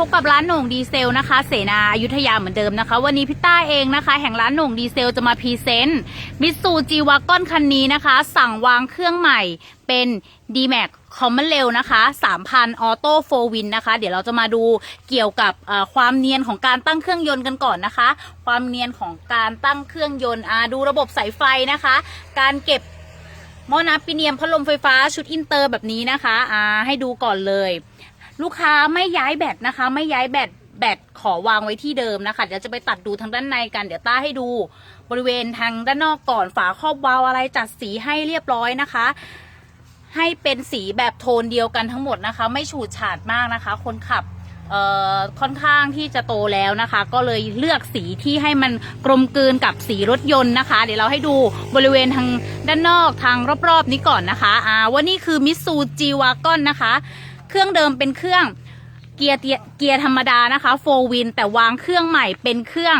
พบกับร้านโหน่งดีเซลนะคะ เสนาอยุธยาเหมือนเดิมนะคะ วันนี้พี่ต้าเองนะคะ แห่งร้านโหน่งดีเซลจะมาพรีเซนต์มิสูจีวากอนคันนี้นะคะ สั่งวางเครื่องใหม่เป็น d m a x คอมมอนเร็วนะคะ 3,000 ออโต้โฟวินนะคะ เดี๋ยวเราจะมาดูเกี่ยวกับความเนียนของการตั้งเครื่องยนต์กันก่อนนะคะ ความเนียนของการตั้งเครื่องยนต์ดูระบบสายไฟนะคะ การเก็บหม้อน้ำปีเนียมพัดลมไฟฟ้าชุดอินเตอร์แบบนี้นะคะอ่าให้ดูก่อนเลย ลูกค้าไม่ย้ายแบตนะคะ ไม่ย้ายแบตแบตขอวางไว้ที่เดิมนะคะ เดี๋ยวจะไปตัดดูทางด้านในกัน เดี๋ยวต้าให้ดูบริเวณทางด้านนอกก่อน ฝาครอบวาล์วอะไรจัดสีให้เรียบร้อยนะคะ ให้เป็นสีแบบโทนเดียวกันทั้งหมดนะคะ ไม่ฉูดฉาดมากนะคะ คนขับค่อนข้างที่จะโตแล้วนะคะ ก็เลยเลือกสีที่ให้มันกลมกลืนกับสีรถยนต์นะคะ เดี๋ยวเราให้ดูบริเวณทางด้านนอกทางรอบๆนี้ก่อนนะคะอ่าว่านี่คือมิสูจีวากอนนะคะ เครื่องเดิมเป็นเครื่องเกียร์เกียร์ธรรมดานะคะโฟวินแต่วางเครื่องใหม่เป็นเครื่อง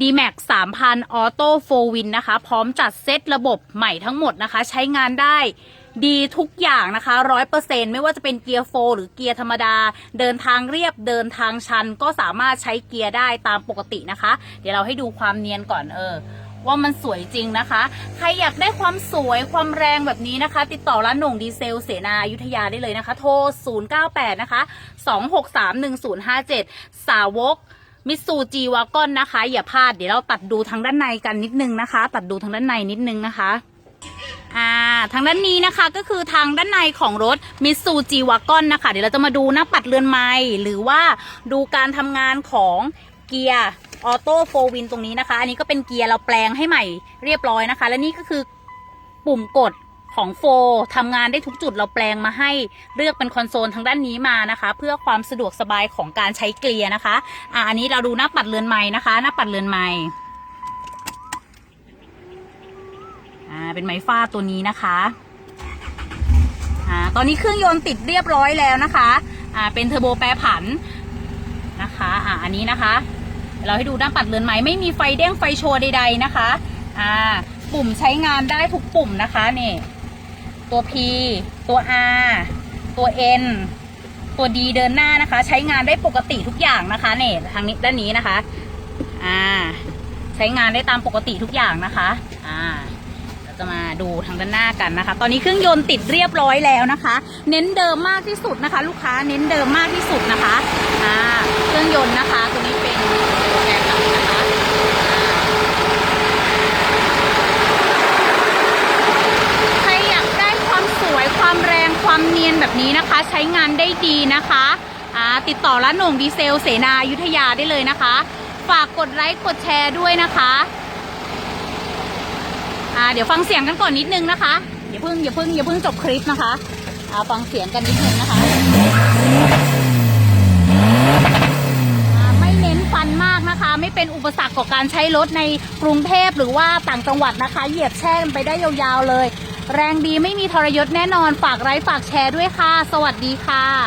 d m a x 3,000 Auto 4 Win นะคะ พร้อมจัดเซตระบบใหม่ทั้งหมดนะคะ ใช้งานได้ดีทุกอย่างนะคะ 100%ไม่ว่าจะเป็นเกียร์โฟหรือเกียร์ธรรมดา เดินทางเรียบเดินทางชันก็สามารถใช้เกียร์ได้ตามปกตินะคะ เดี๋ยวเราให้ดูความเนียนก่อนเออ ว่ามันสวยจริงนะคะ ใครอยากได้ความสวยความแรงแบบนี้นะคะ ติดต่อร้านหน่งดีเซลเสนาอยุธยาได้เลยนะคะ โทร 098 นะคะ 2631057 สาวกมิสูจีวากอนนะคะ อย่าพลาดเดี๋ยวเราตัดดูทางด้านในกันนิดนึงนะคะ ตัดดูทางด้านในนิดนึงนะคะอ่าทางด้านนี้นะคะก็คือทางด้านในของรถมิสูจีวากอนนะคะ เดี๋ยวเราจะมาดูหน้าปัดเรือนไม้หรือว่าดูการทำงานของเกียร์ ออโต้โฟวินตรงนี้นะคะ อันนี้ก็เป็นเกียร์เราแปลงให้ใหม่เรียบร้อยนะคะ และนี่ก็คือปุ่มกดของโฟทำงานได้ทุกจุดเราแปลงมาให้เลือกเป็นคอนโซลทางด้านนี้มานะคะ เพื่อความสะดวกสบายของการใช้เกลียร์นะคะอ่าอันนี้เราดูหน้าปัดเรือนไม้นะคะ หน้าปัดเรือนไม้อ่าเป็นไม้ฟาตัวนี้นะคะอ่าตอนนี้เครื่องยนต์ติดเรียบร้อยแล้วนะคะอ่าเป็นเทอร์โบแปรผันนะคะอ่าอันนี้นะคะ เราให้ดูด้านปัดเรือนไม้ไม่มีไฟเด้งไฟโชว์ใดๆนะคะอ่าปุ่มใช้งานได้ทุกปุ่มนะคะนี่ตัว P ตัว R ตัว N ตัว D เดินหน้านะคะ ใช้งานได้ปกติทุกอย่างนะคะเนี่ยทางนี้ด้านนี้นะคะอ่าใช้งานได้ตามปกติทุกอย่างนะคะ จะมาดูทางด้านหน้ากันนะคะ ตอนนี้เครื่องยนต์ติดเรียบร้อยแล้วนะคะ เน้นเดิมมากที่สุดนะคะ ลูกค้าเน้นเดิมมากที่สุดนะคะอ่าเครื่องยนต์นะคะตัวนี้เป็นแกรมหลักนะคะใครอยากได้ความสวยความแรงความเนียนแบบนี้นะคะ ใช้งานได้ดีนะคะอ่าติดต่อร้านหน่งดีเซล เสนายุธยาได้เลยนะคะ ฝากกดไลค์กดแชร์ด้วยนะคะ อ่าเดี๋ยวฟังเสียงกันก่อนนิดนึงนะคะอย่าเพิ่งอย่าเพิ่งอย่าเพิ่งจบคลิปนะคะอ่าฟังเสียงกันนิดนึงนะคะอ่าไม่เน้นฟันมากนะคะ ไม่เป็นอุปสรรคกับการใช้รถในกรุงเทพหรือว่าต่างจังหวัดนะคะ เหยียบแช่กันไปได้ยาวๆเลย แรงดีไม่มีทรยศแน่นอนฝากไลค์ฝากแชร์ด้วยค่ะ สวัสดีค่ะ